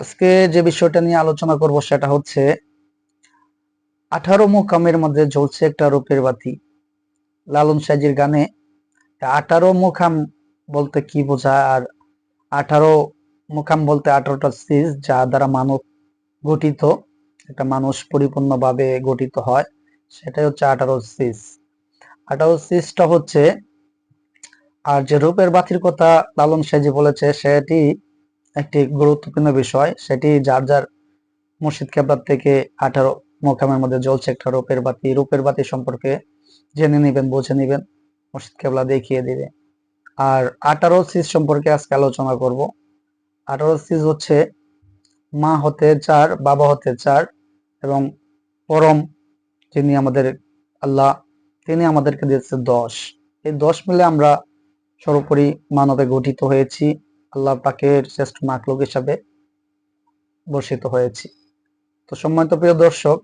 আজকে যে বিষয়টা নিয়ে আলোচনা করব সেটা হচ্ছে, আঠারো মুকামের মধ্যে জ্বলছে একটা রূপের বাতি। লালন সাজির গানে আঠারো মুখাম বলতে কি বোঝায় আর আঠারো মুখাম বলতে আঠারোটা সিজ যা দ্বারা মানব গঠিত, একটা মানুষ পরিপূর্ণভাবে গঠিত হয়, সেটাই হচ্ছে আঠারো সিজটা হচ্ছে, আর যে রূপের বাতির কথা লালন সাজি বলেছে, সেটি একটি গুরুত্বপূর্ণ বিষয়। সেটি যার যার মুর্শিদ কেবলার থেকে আঠারো মোকামের মধ্যে জ্বলছে একটা রূপের বাতি। রূপের বাতি সম্পর্কে জেনে নেবেন, বুঝে নেবেন, মুর্শিদ কেবলা দেখিয়ে দিবে। আর আঠারো সিজ সম্পর্কে আজকে আলোচনা করব। আঠারো সিজ হচ্ছে মা হতে চার, বাবা হতে চার এবং পরম যিনি আমাদের আল্লাহ, তিনি আমাদেরকে দিয়েছে দশ। এই দশ মিলে আমরা সর্বোপরি মানবে গঠিত হয়েছি, আল্লাহ পাকের শ্রেষ্ঠ মাকলুক হিসাবে বর্ষিত হয়েছি। তো সম্মানিত প্রিয় দর্শক,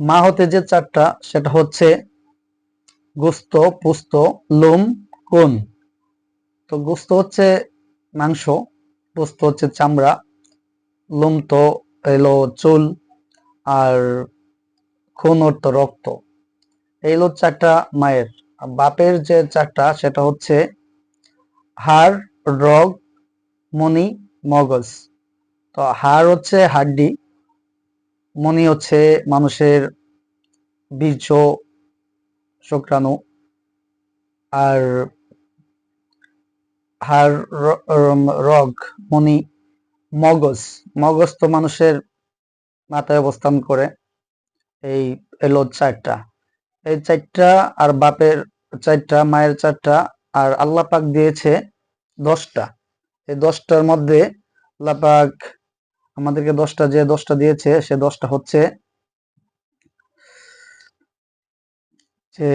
মা হতে যে চারটা, সেটা হচ্ছে গোস্ত, পুস্ত, লোম, কোন? তো গোস্ত হচ্ছে মাংস, পুস্ত হচ্ছে চামড়া লোম তো এলো চুল আর খুন অর্থ রক্ত। এই হলো চারটা মায়ের। বাপের যে চারটা, সেটা হচ্ছে হাড়, রগ মনি মগজ। তো হাড় হচ্ছে হাড্ডি মনি হচ্ছে মানুষের বীর্য শুক্রাণু, আর হাড় রগ মনি মগজ মগজ তো মানুষের মাথায় অবস্থান করে। এই এলো চারটা। এই চারটা আর বাপের চারটা, মায়ের চারটা আর আল্লাহ পাক দিয়েছে দশটা। এই দশটার মধ্যে আল্লাহ পাক আমাদেরকে দশটা, যে দশটা দিয়েছে, সে দশটা হচ্ছে যে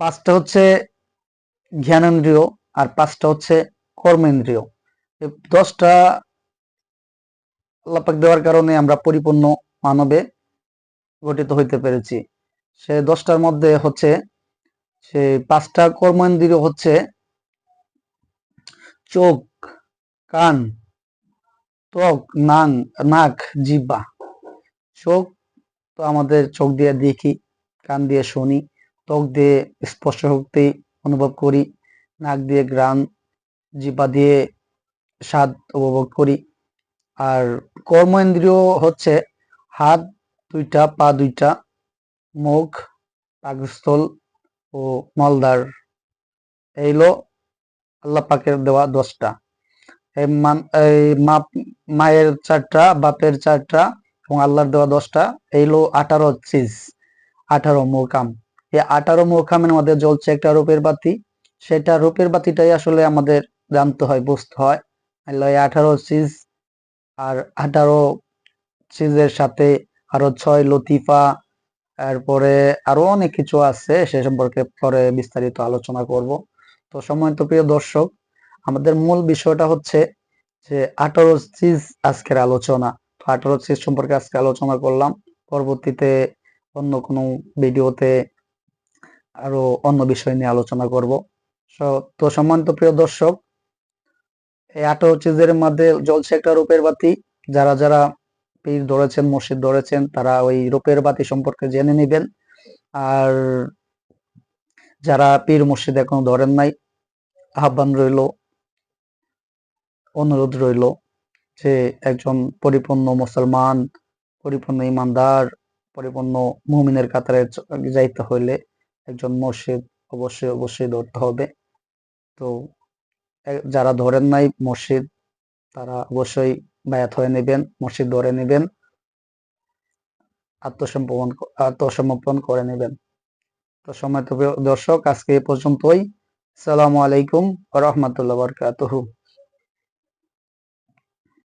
পাঁচটা হচ্ছে জ্ঞানেন্দ্রিয় আর পাঁচটা হচ্ছে কর্মেন্দ্রিয়। দশটা আল্লাপাক দেওয়ার কারণে আমরা পরিপূর্ণ মানবে গঠিত হইতে পেরেছি। সে দশটার মধ্যে হচ্ছে, সে পাঁচটা কর্মেন্দ্রিয় হচ্ছে চোখ, কান, ত্বক, নাং, নাক, জিব্বা। চোখ তো আমাদের চোখ দিয়ে দেখি, কান দিয়ে শুনি, ত্বক দিয়ে স্পর্শ শক্তি অনুভব করি, নাক দিয়ে গ্রান জিব্বা দিয়ে স্বাদ উপভোগ করি। আর কর্মেন্দ্রিয় হচ্ছে হাত দুইটা, পা দুইটা, মুখ, পাকস্থল ও মলদার এইলো আল্লাহ পাকের দেওয়া দশটা। এই মায়ের চারটা, বাপের চারটা এবং আল্লাহর দেওয়া দশটা। এইলো আঠারো চিজ, আঠারো মোকাম। এই আঠারো মোকামের মধ্যে জ্বলছে একটা রূপের বাতি। সেটা রূপের বাতিটাই আসলে আমাদের জানতে হয়, বুঝতে হয়। আঠারো চিজ আর আঠারো চিজের সাথে আরও ছয় লতিফা, এরপরে আরও অনেক কিছু আছে, সে সম্পর্কে পরে বিস্তারিত আলোচনা করব। তো সম্মানিত প্রিয় দর্শক, আমাদের মূল বিষয়টা হচ্ছে যে আঠারো চিজ আজকের আলোচনা। তো আঠারো চিজ সম্পর্কে আজকে আলোচনা করলাম। পরবর্তীতে অন্য কোনো ভিডিওতে আরও অন্য বিষয় নিয়ে আলোচনা করব। তো সম্মানিত প্রিয় দর্শক এই চিজের মধ্যে জ্বলছে একটা রূপের বাতি, যারা যারা পীর ধরেছেন, মসজিদ ধরেছেন, তারা ওই রূপের বাতি সম্পর্কে জেনে নেবেন। আর যারা পীর মসজিদ এখনও ধরেন নাই, আহ্বান রইল, অনুরোধ রইল যে একজন পরিপূর্ণ মুসলমান, পরিপূর্ণ ইমানদার, পরিপূর্ণ মুমিনের কাতারে যাইতে হইলে একজন মসজিদ অবশ্যই অবশ্যই ধরতে হবে। তো যারা ধরেন নাই মসজিদ, তারা অবশ্যই ব্যয়াত হয়ে নেবেন, মসজিদ ধরে নেবেন আত্মসম্পন আত্মসমর্পণ করে নেবেন। তো সময় দর্শক, আজকে এ পর্যন্তই। সালামু আলাইকুম রহমতুল্লাহ বরকাতহু।